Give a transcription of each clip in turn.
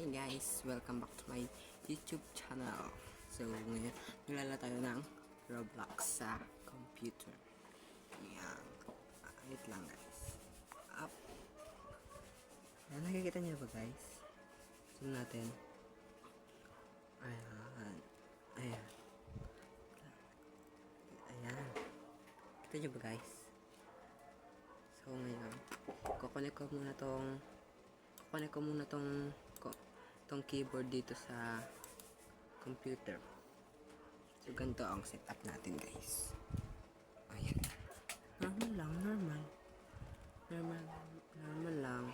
Hi guys! Welcome back to my YouTube channel. So ngayon, nalala tayo ng Roblox sa computer. Ayan. Wait lang guys. Up. Ayan, nakikita niyo ba guys? Zoom natin. Ayan. Ayan. Ayan. Kita niyo ba guys? So ngayon, kukunik ko muna tong kukunik ko muna tong ko, tong keyboard dito sa computer. So ganito ang setup natin guys. Ayan. Normal lang, normal. Normal, normal lang.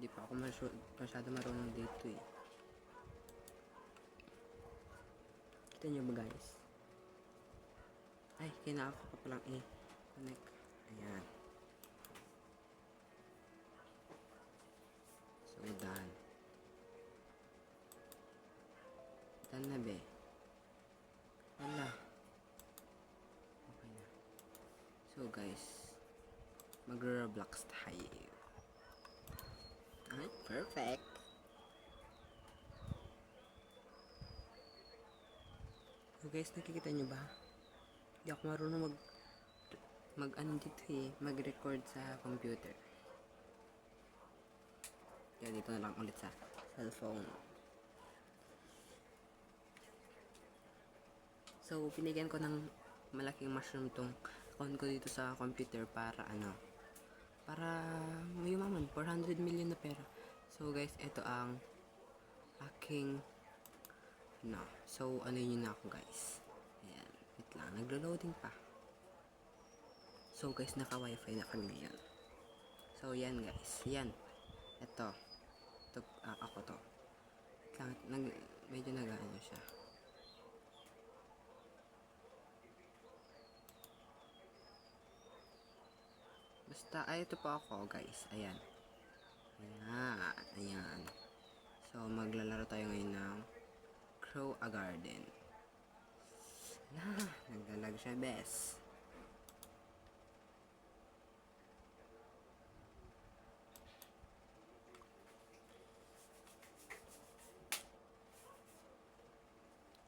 Hindi pa ako masy- masyado marunong dito eh. Kita nyo ba guys? Ay, kailangan ko pa palang i-connect. Ayan. So, done. Mag-roblox tayo. Ay, perfect. So, guys, nakikita nyo ba? Hindi ako marunong mag mag ano dito eh, mag-record sa computer. Kaya dito na lang ulit sa cellphone. So, pinigyan ko ng malaking mushroom tong account ko dito sa computer para ano, para mayumaman, 400 million na pera. So, guys, ito ang aking no. So, ano yun na ako, guys. Ayan, wait lang, naglo-loading pa. So guys, naka wifi na kami ngayon. So yan guys, yan. Ito. Ito, ah, ako to. Lang, nag, medyo nag-ano siya. Basta, ay ito po ako guys. Ayan. Ayan. Ayan. So maglalaro tayo ngayon ng Crow a Garden. Na, naglalag siya best.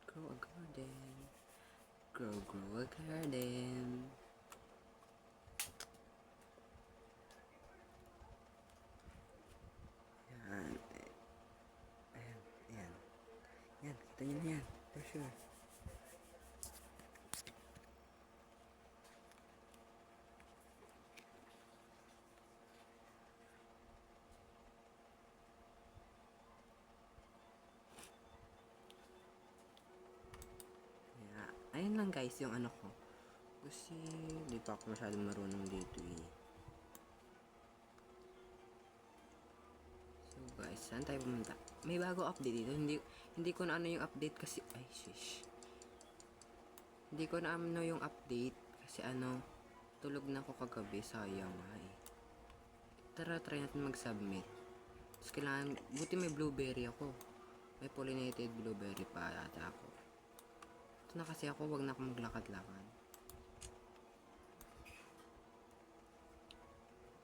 Grow a garden. Grow, grow a garden. Yan. Ayan, ayan. Na yan. For sure. Kaya, ayun lang guys yung ano ko. Kasi, di pa ako masyadong marunong dito eh. So guys, saan tayo pumunta? May bago update dito. Hindi, hindi ko na ano yung update kasi, ay shish. Hindi ko na ano yung update kasi ano, tulog na ako kagabi. Sayang nga eh. Tara, try natin mag-submit. Tapos kailangan, buti may blueberry ako. May pollinated blueberry pa ata ako. Ito na kasi ako, wag na ako maglakad-lakad.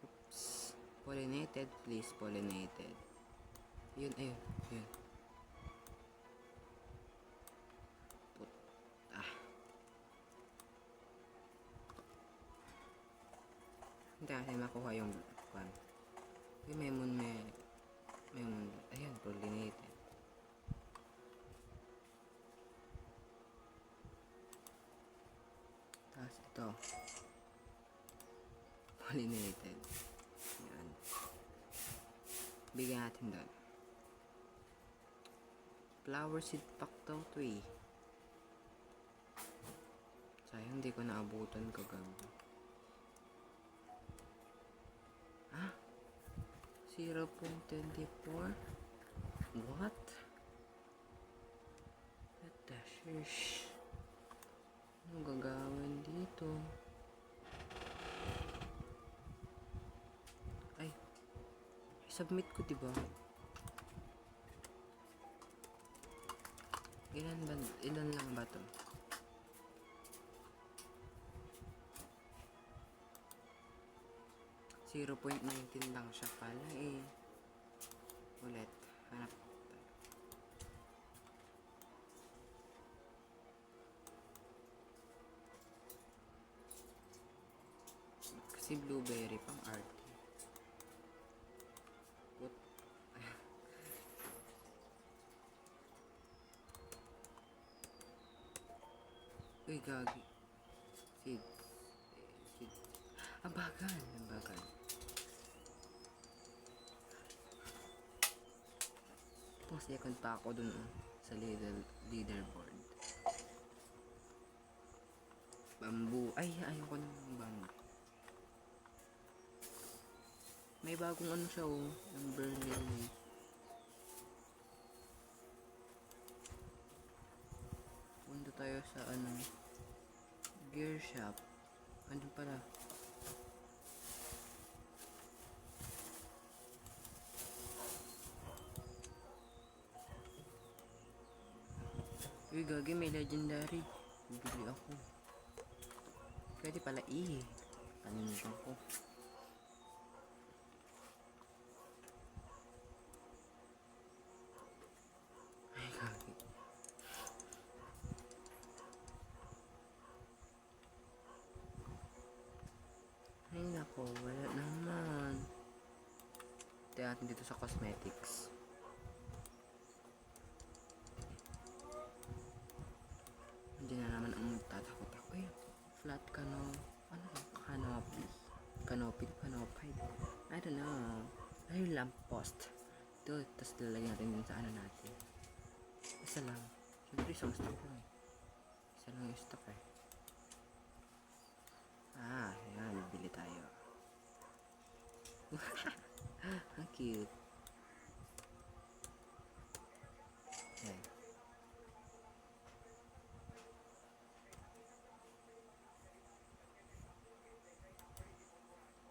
Oops. Pollinated, please, pollinated. Yun, ayun, yun. Put, ah. Hindi kasi makuha yung kwan. Yung memon may, memon, ayun, pollinated. Tapos ito. Pollinated. Yan. Bigyan natin doon. Flower seed pack daw to eh. Sayang di ko naabutan kagabi. Ah? 0.24? What? What the shish? Ano gagawin dito? Ay. Submit ko, diba? Ilan, ba, ilan lang ba to? Zero point nineteen lang siya pala eh. Ulit. Hanap Kasi blueberry pang art. Uy, gagi. Ang bagal. Ang bagal. Pang second pa ako dun oh, sa leader, leaderboard. Bamboo. Ay, ayoko ng bamboo. May bagong ano siya oh. Yung Burnley Leaf. Punta tayo sa ano. Gear shop. Ano pala? Uy, gagi, may legendary. Bibili ako. Pwede pala i. Paninsan ko. Natin dito sa cosmetics. Hindi na naman ang tatakot ako eh. Flat cano... Ano ba? Canopy. Canopy, canopy. I don't know. Ay, yung lamppost. Ito, tapos lalagyan natin din sa ano natin. Isa lang. Siyempre, isang stock lang. eh. Isa lang yung stock eh. Ah, yan. Bili tayo. Ang cute. Yan.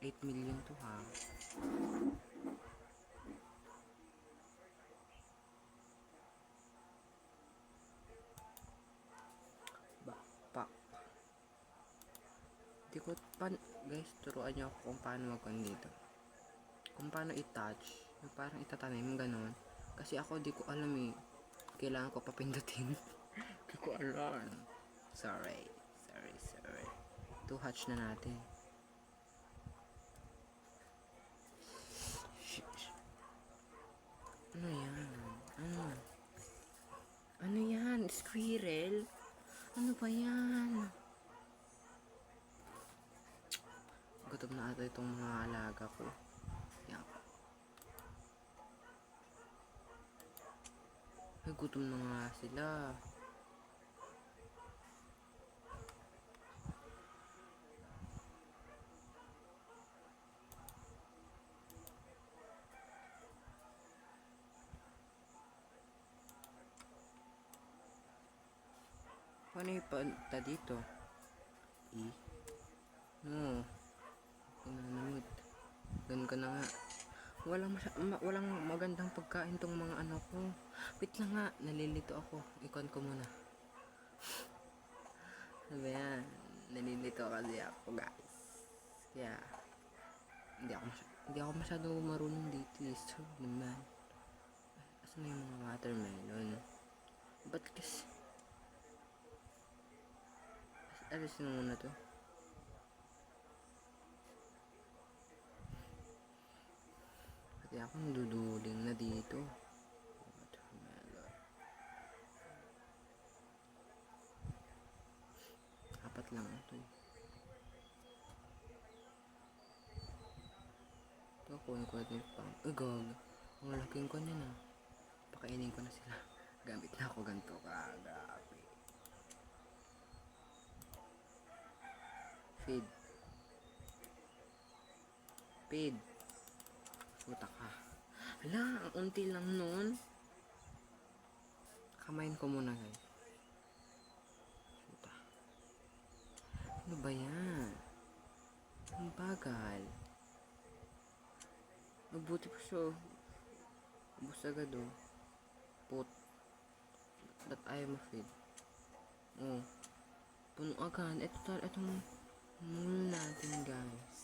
8 million to ha. Backpack. Di ko, pan, guys, turuan niyo ako kung paano mag dito. Kung paano i-touch. Yung parang itatanim, ganon. Kasi ako di ko alam eh. Kailangan ko papindutin. di ko alam. Sorry. Sorry, sorry. Two hatch na natin. Ano yan? Ano? Ano yan? Squirrel? Ano ba yan? Gutom na ata itong mga alaga ko. Yan. Ay, gutom na nga sila. Paano yung punta dito? E? No. Pinanamit. Ganun ka na nga. Walang, ma- walang magandang pagkain tong mga ano ko. Wait lang nga, nalilito ako. Ikon ko muna. Sabi yan, nalilito kasi ako guys. Kaya, hindi ako, masy- hindi ako masyado marunong dito eh. So, naman. Asan na yung mga watermelon? Ba't kasi, Alis na muna to. Pati ako naduduling na dito. Apat lang ito. eh. Ito, kunin ko natin yung pang... Uy, gag. Ang laking ko niya na. Pakainin ko na sila. Gamit na ako ganito kagabi. Feed. Feed. Puta ka. Hala, ang unti lang nun. Kamain ko muna guys. Puta. Ano ba yan? Ang bagal. Mabuti pa siya. oh. Ubus agad oh. Put. Ba't ayaw ma-feed? Oh. Puno agad. Ito tal, itong mall natin guys.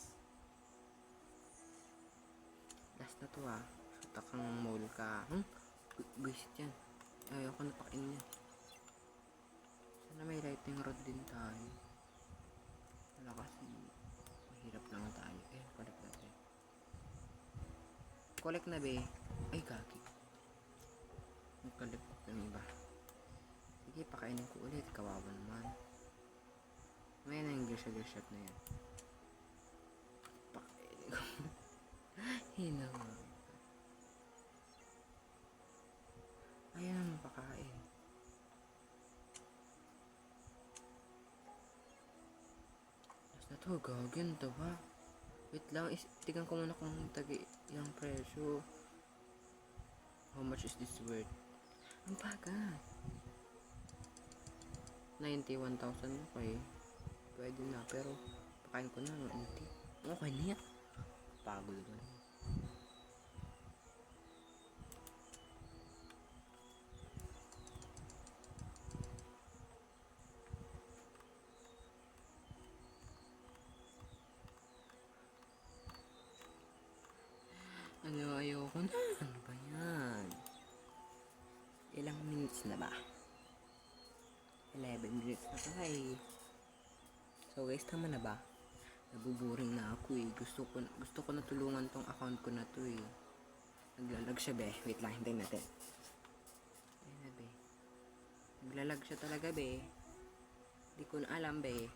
Last na to ah. Shoot kang mall ka. Hmm? Yan. Ayoko na pakin niya. Sana may lightning rod din tayo. Wala kasi mahirap lang tayo. Eh, collect natin. Collect na be. Ay, gagi. Nag-collect yung iba. Sige, pakainin ko ulit. Kawawa naman. May na yung gear shot na yan. Pakainin ko. Hinawa. Ayan ang pakain. Last na to, gagawin to ba? Wait lang, is, tigan ko muna kung tagi yung presyo. How much is this worth? Ang baga. 91,000 okay. Pwede na, pero pakain ko na, 90. Okay na yan. Pagod ko na. Guys, tama na ba? Nabuburing na ako eh. Gusto ko, gusto ko na tulungan tong account ko na to eh. Naglalag siya be. Wait lang, hintayin natin. Ayun na be. Naglalag siya talaga be. Hindi ko na alam be.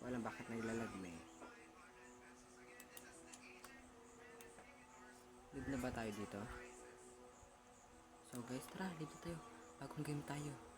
Walang bakit naglalag be. Live na ba tayo dito? So guys, tara, na tayo. Bagong game tayo.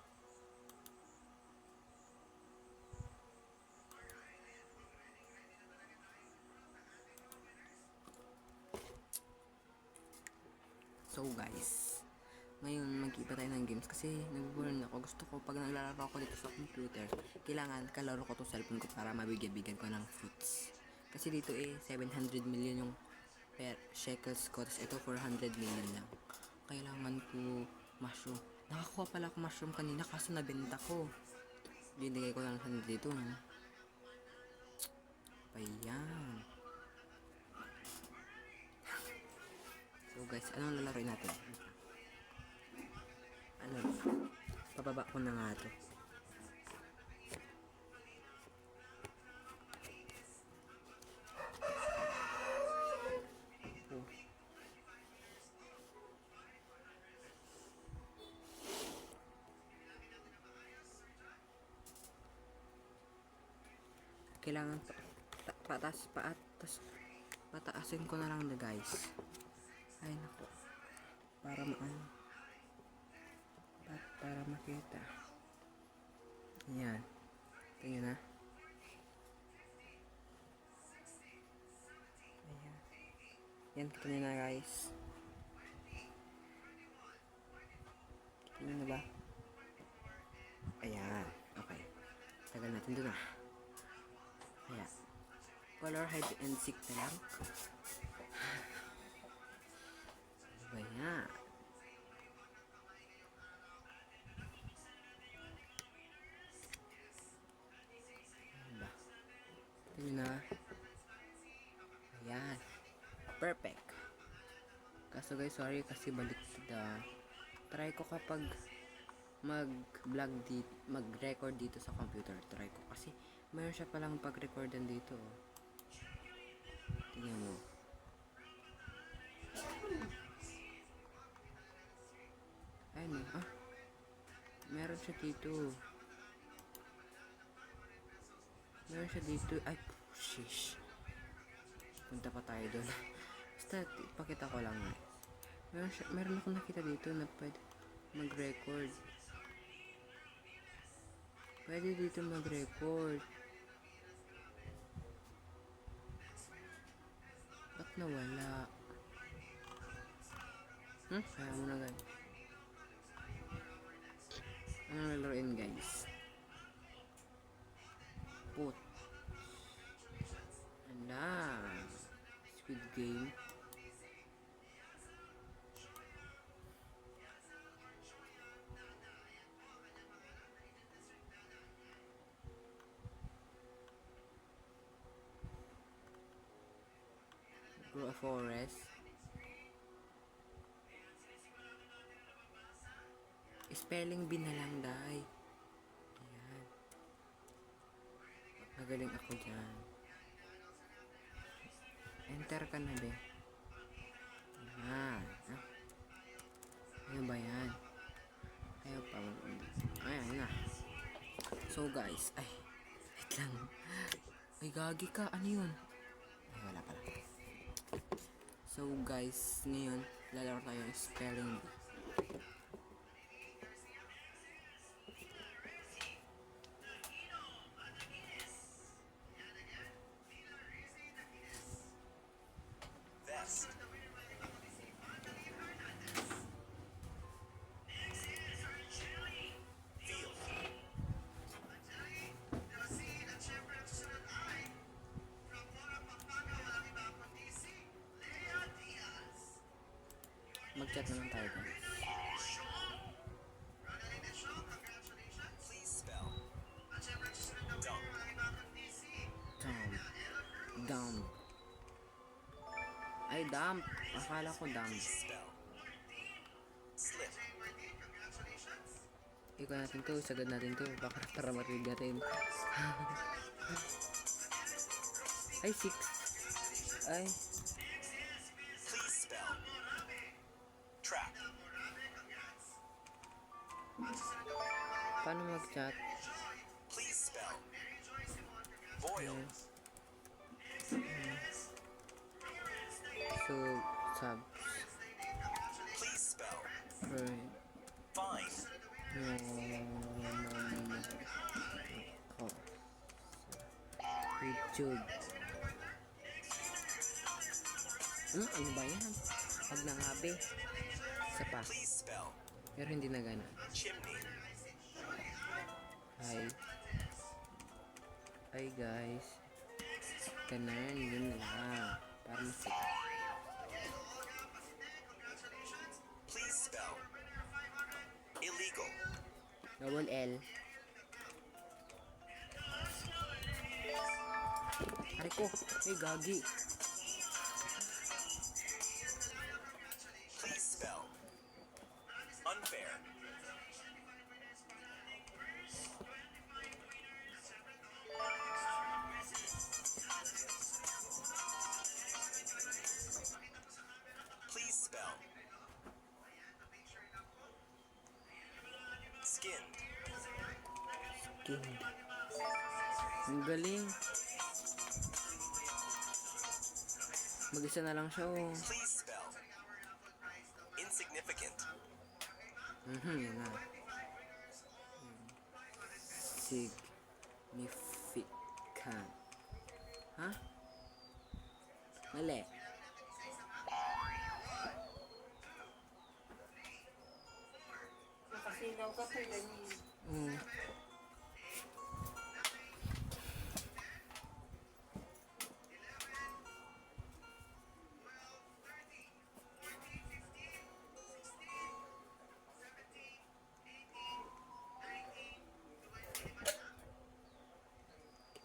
Ngayon mag-iba tayo ng games kasi nagbubulan ako. Gusto ko pag naglalaro ako dito sa computer, kailangan kalaro ko tong cellphone ko para mabigyan-bigyan ko ng fruits. Kasi dito eh, 700 million yung per shekels ko. Tapos ito 400 million lang. Kailangan ko mushroom. Nakakuha pala ako mushroom kanina kaso nabenta ko. Binigay ko lang sa dito. No? Ayan. So guys, anong lalaroin natin? Pababa ko na nga to. Oh. Kailangan pa, ta, patas, paatas, pataasin ko na lang na guys. Ay nako. Para maano. Para, makita. Yan. Tingnan na. Ayan. Yan, kita nyo na guys. Kita nyo na ba? Ayan. Okay. Tagal natin doon ah. Ayan. Color hide and seek na lang. Ano guys, sorry kasi balik da. Try ko kapag mag-vlog dito, mag-record dito sa computer. Try ko kasi mayroon siya palang pag-recordan dito. oh. Tingnan mo. Ayun oh. Ah. Meron siya dito. Meron siya dito. Ay, shish. Punta pa tayo doon. Basta, ipakita ko lang. eh. Meron, siya, meron akong nakita dito na pwede mag-record. Pwede dito mag-record. Ba't nawala? Hmm? Kaya mo na ganun. Ano lalaroin guys? Put. Ala. Squid Game. Grow a forest. Spelling bee na lang, day. Ayan. Magaling ako dyan. Enter ka na, be. Yan. Ah. Ano ba yan? Ayaw pa. Ayan na. So, guys. Ay. Wait lang. Ay, gagi ka. Ano yun? So, guys. Ngayon, lalaro tayo ng spelling bee. Mag-chat na lang tayo, spell. Dump. Dump. Ay, dump. Akala ko dump. Ikaw natin to, sagad natin to. Baka para marinig natin. Ay, six. Ay, paano mag-chat? Spell. Boil. So, sub. Please spell. Right. Find. No, no, no, no. Oh. YouTube. Ano, ano ba yan? Pag nangabi. Isa pa. Pero hindi na gana. Chimney. Hi. Hi guys. Ganun, yun lang. Para masik. Please spell. Illegal. Double L. Aray ko. Ay, gagi. Skinned. King. Ang galing. Mag-isa na lang siya, oh. Please spell. Insignificant. Mhm, yun na. Significant.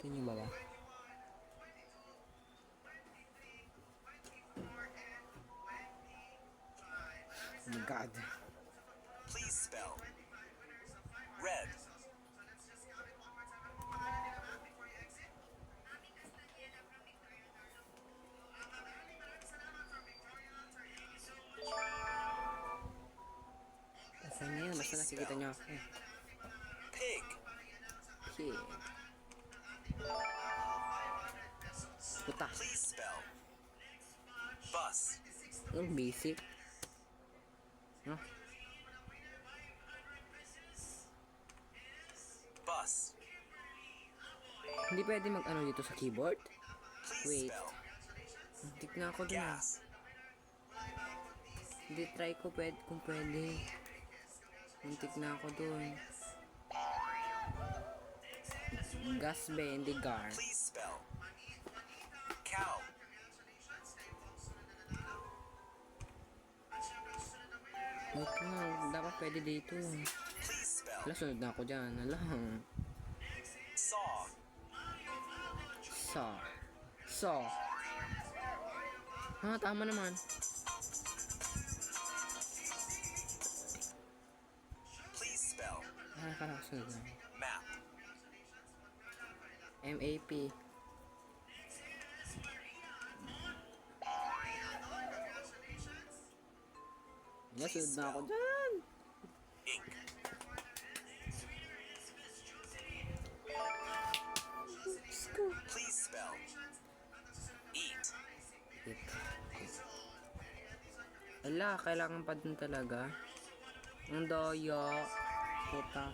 Kita niyo ba ba? Oh my god. Please spell. Red. Na yan, basta nakikita niyo ako. Pig. Kid. Puta. Please spell. Bus. Ang basic. No? Bus. Hindi pwede mag-ano dito sa keyboard? Wait. Muntik na ako dun. ah. Gas. Hindi try ko pwede, kung pwede. Muntik na ako dun. Gas ba, hindi gar. Please spell. Wait lang, dapat pwede dito. Sunod na ako dyan. Alam. Saw. Saw. Saw. Ha, tama naman. Please spell. Ah, kala ko sunod na. Map. MAP. Nasunod na ako dyan. Ink. Please spell. Eat. Hit. Ala, kailangan pa dun talaga. Ang daya. Puta.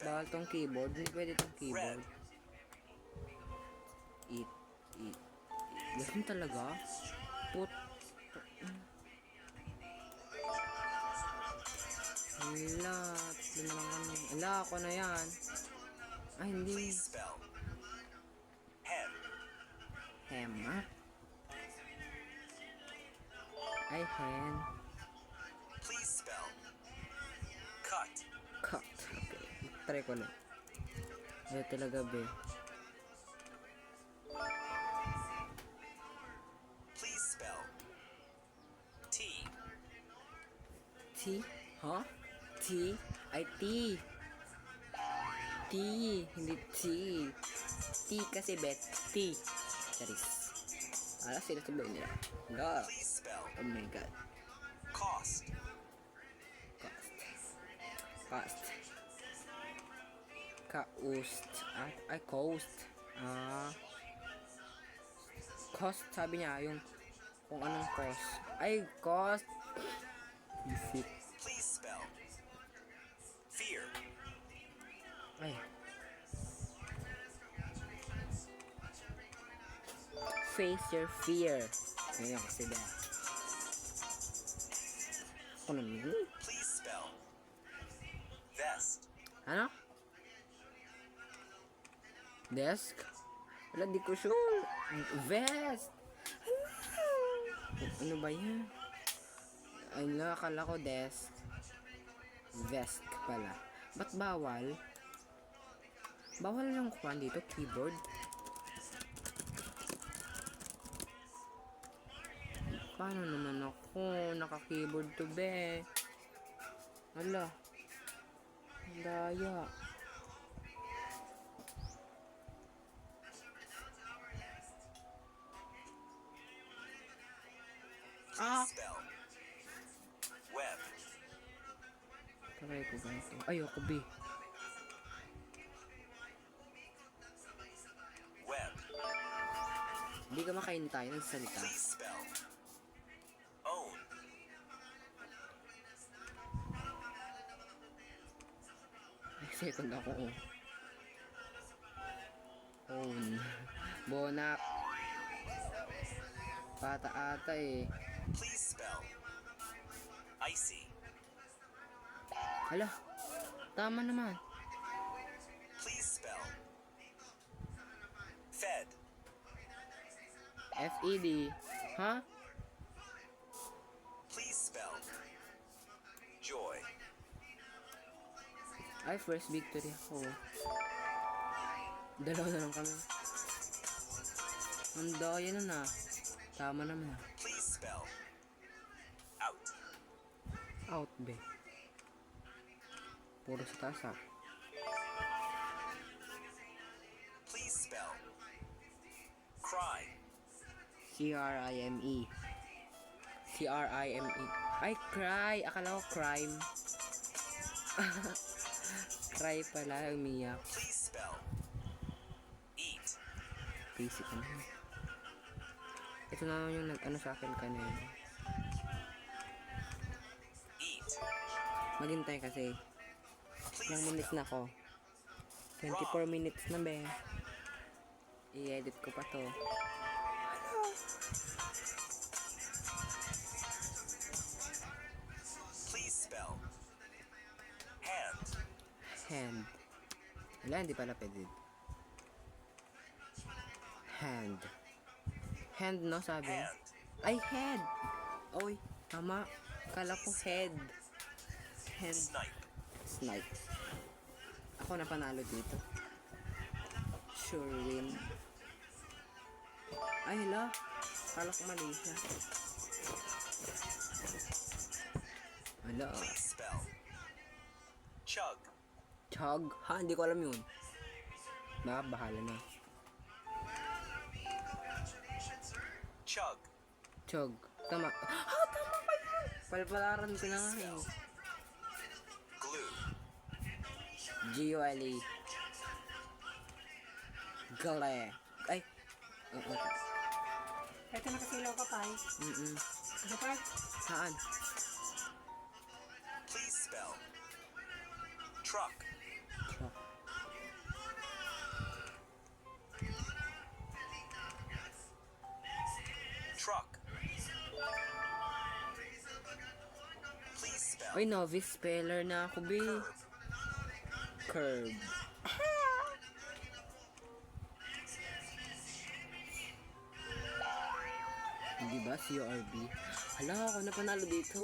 Bawal tong keyboard. Hindi pwede tong keyboard. Eat. Eat. Ganun talaga? Put. Ala, tatlo na lang kami. Ala, ako na yan. Ay, hindi. Hem. Ah. Ay, hen. Please spell. Cut. Cut. Okay. Try ko lang. Ayaw talaga, be. Please spell. T. T? Huh? T? Ay, T. T. Hindi T. T kasi bet. T. Charis. Ala, sila sa nila. Spell. Oh my God. Cost. Cost. Cost. Kaust. Ay, ay, coast. Ah. Cost, sabi niya, yung kung anong cost. Ay, cost. Isip. Face your fear. Ngayon kasi ba? Ako naman. Please spell. Vest. Ano? Desk? Wala, di ko sure. Vest! Ano ba yan? Ay, nakakala ko desk. Vest pala. Ba't bawal? Bawal lang kuhan dito, keyboard. Paano naman ako? Naka-keyboard to be. Ala. Daya. Ah. Web. Try ko ba? Ayoko, B. Web. Hindi ka makaintay ng salita. Please spell. Second ako, oh. Own. Bonak. Pata-ata eh. Please spell. Icy. Hala. Tama naman. Please spell. Fed. F-E-D. Ha? Please Ay, first victory ako. Dalawa na lang kami. Ang daya na na. Tama naman. Please spell. Out. Out, be. Puro sa taas, ah. Please spell. Cry. C-R-I-M-E. C-R-I-M-E. Ay, cry! Akala ko crime. cry pala, umiyak. Please spell. Eat. Basic na. Ito na yung nag-ano sa akin kanina. Eat. Maghintay kasi. Ilang minutes na ako. 24 minutes na, be. I-edit ko pa to. Hand. Wala, hindi pala pwede. Hand. Hand, no, sabi? Ay, head! Oy, tama. Kala ko head. Hand. Snipe. Snipe. Ako na panalo dito. Sure win. Ay, hala. Kala ko mali siya. Hala. Chug. Chug? Ha? Hindi ko alam yun. Baka bahala na. Chug. Chog. Tama. Ah, tama pa yun! Palpalaran ko na nga eh. Glue. G-U-L-E. Gale. Ay. Oo. Ito nakasilaw ka pa eh. Mm-mm. Isa pa? Saan? Ay, novice speller na ako, be. Curb. Hindi ba? C-O-R-B? Hala, ako na panalo dito.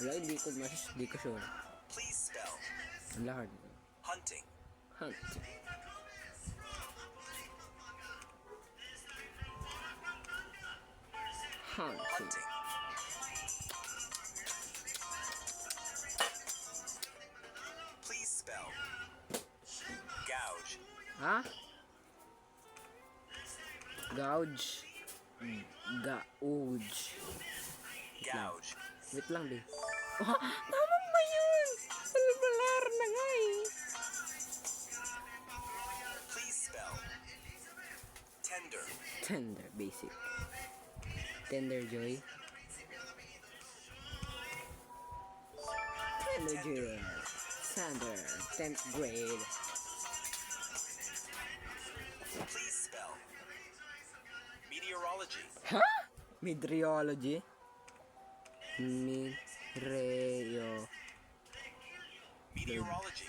Hala, hindi ko mas, hindi ko sure. Ang hard. Hunting. Hunt. Hunt. Hunting. Gouge. Gouge. Gouge. Wait lang, be. Oh, tama ba yun? Palbalar na nga eh. Please spell. Tender. Tender, basic. Tender Joy. Tender Joy. Sander, 10th grade. Meteorology? Midreo. Meteorology.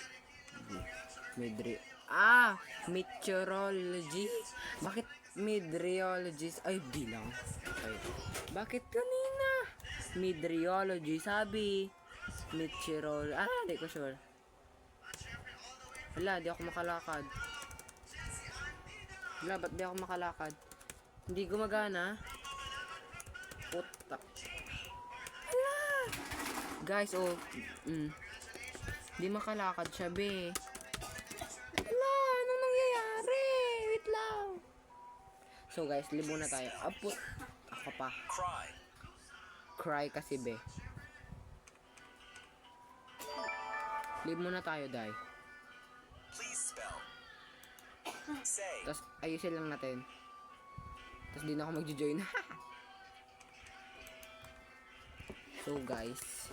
Midri... Ah! Meteorology? Bakit meteorologist? Ay, bilang. Ay. Bakit kanina? Meteorology, sabi. Meteorol... Ah, hindi ko sure. Wala, di ako makalakad. Wala, ba't di ako makalakad? Hindi gumagana. Putak. Wala! Guys, oh. Mm. Hindi makalakad siya, be. Wala, anong nangyayari? Wait lang. So guys, libo na tayo. Apo, ako pa. Cry. Cry kasi be. Live muna tayo, Dai. Please spell. Say. Tapos ayusin lang natin. Tapos di na ako magjo-join. so guys.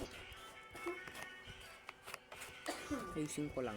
Ayusin ko lang.